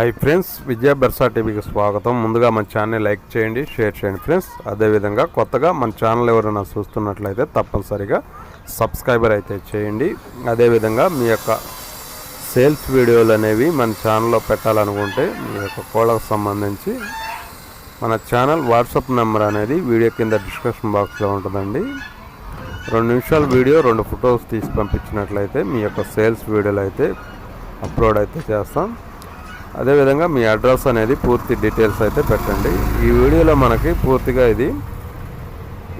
Hi friends విద్యా బెర్సా టీవీకి స్వాగతం. ముందుగా మన ఛానల్ లైక్ చేయండి షేర్ చేయండి ఫ్రెండ్స్ అదేవిధంగా కొత్తగా మన ఛానల్ ఎవరైనా చూస్తున్నట్లయితే తప్పనిసరిగా సబ్స్క్రైబర్ అయితే చేయండి. అదేవిధంగా మీ యొక్క సేల్స్ వీడియోలు అనేవి మన ఛానల్లో పెట్టాలనుకుంటే మీ యొక్క కోళ్ళకు సంబంధించి మన ఛానల్ వాట్సాప్ నెంబర్ అనేది వీడియో కింద డిస్క్రిప్షన్ బాక్స్లో ఉంటుందండి. రెండు నిమిషాల వీడియో రెండు ఫొటోస్ తీసి పంపించినట్లయితే మీ యొక్క సేల్స్ వీడియోలు అయితే అప్లోడ్ అయితే చేస్తాం. అదేవిధంగా మీ అడ్రస్ అనేది పూర్తి డీటెయిల్స్ అయితే పెట్టండి. ఈ వీడియోలో మనకి పూర్తిగా ఇది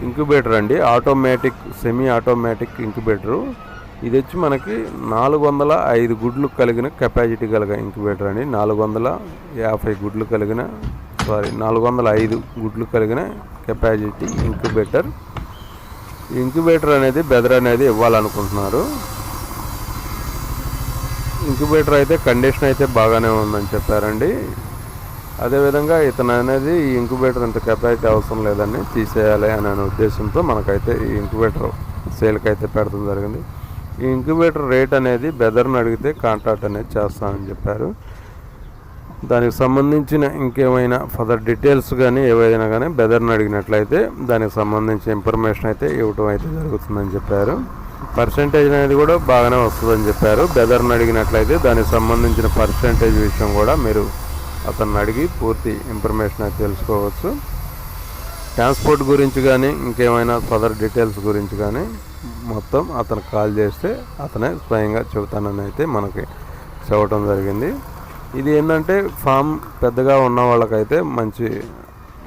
ఇంక్యుబేటర్ అండి. Automatic semi automatic incubator. ఇది వచ్చి మనకి నాలుగు వందల ఐదు గుడ్లు కలిగిన కెపాసిటీ కలిగిన ఇంక్యుబేటర్ అండి. నాలుగు వందల యాభై గుడ్లు కలిగిన సారీ నాలుగు వందల ఐదు గుడ్లు కలిగిన కెపాసిటీ ఇంక్యుబేటర్. ఇంక్యుబేటర్ అనేది బెదర్ అనేది ఇవ్వాలనుకుంటున్నారు. ఇంక్యుబేటర్ అయితే కండిషన్ అయితే బాగానే ఉందని చెప్పారండి. అదేవిధంగా ఇతను అనేది ఈ ఇంక్యుబేటర్ ఇంత కెపాసిటీ అవసరం లేదని తీసేయాలి అనే ఉద్దేశంతో మనకైతే ఈ ఇంక్యుబేటర్ సేల్కి అయితే పెడతాం జరిగింది. ఈ ఇంక్యుబేటర్ రేట్ అనేది బెదర్ని అడిగితే కాంటాక్ట్ అనేది చేస్తామని చెప్పారు. దానికి సంబంధించిన ఇంకేమైనా ఫర్దర్ డీటెయిల్స్ కానీ ఏవైనా కానీ బెదర్ని అడిగినట్లయితే దానికి సంబంధించిన ఇన్ఫర్మేషన్ అయితే ఇవ్వటం అయితే జరుగుతుందని చెప్పారు. పర్సంటేజ్ అనేది కూడా బాగానే వస్తుందని చెప్పారు. బెదర్ని అడిగినట్లయితే దానికి సంబంధించిన పర్సంటేజ్ విషయం కూడా మీరు అతన్ని అడిగి పూర్తి ఇన్ఫర్మేషన్ అయితే తెలుసుకోవచ్చు. ట్రాన్స్పోర్ట్ గురించి కానీ ఇంకేమైనా ఫర్దర్ డీటెయిల్స్ గురించి కానీ మొత్తం అతను కాల్ చేస్తే అతనే స్వయంగా చెబుతానని అయితే మనకి చెప్పడం జరిగింది. ఇది ఏంటంటే ఫామ్ పెద్దగా ఉన్న వాళ్ళకైతే మంచి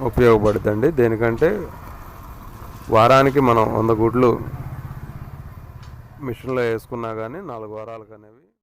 ఉపయోగపడుతుంది దేనికంటే వారానికి మనం వంద గుడ్లు మిషన్లో వేసుకున్నా కానీ నాలుగు వారాలకు అనేవి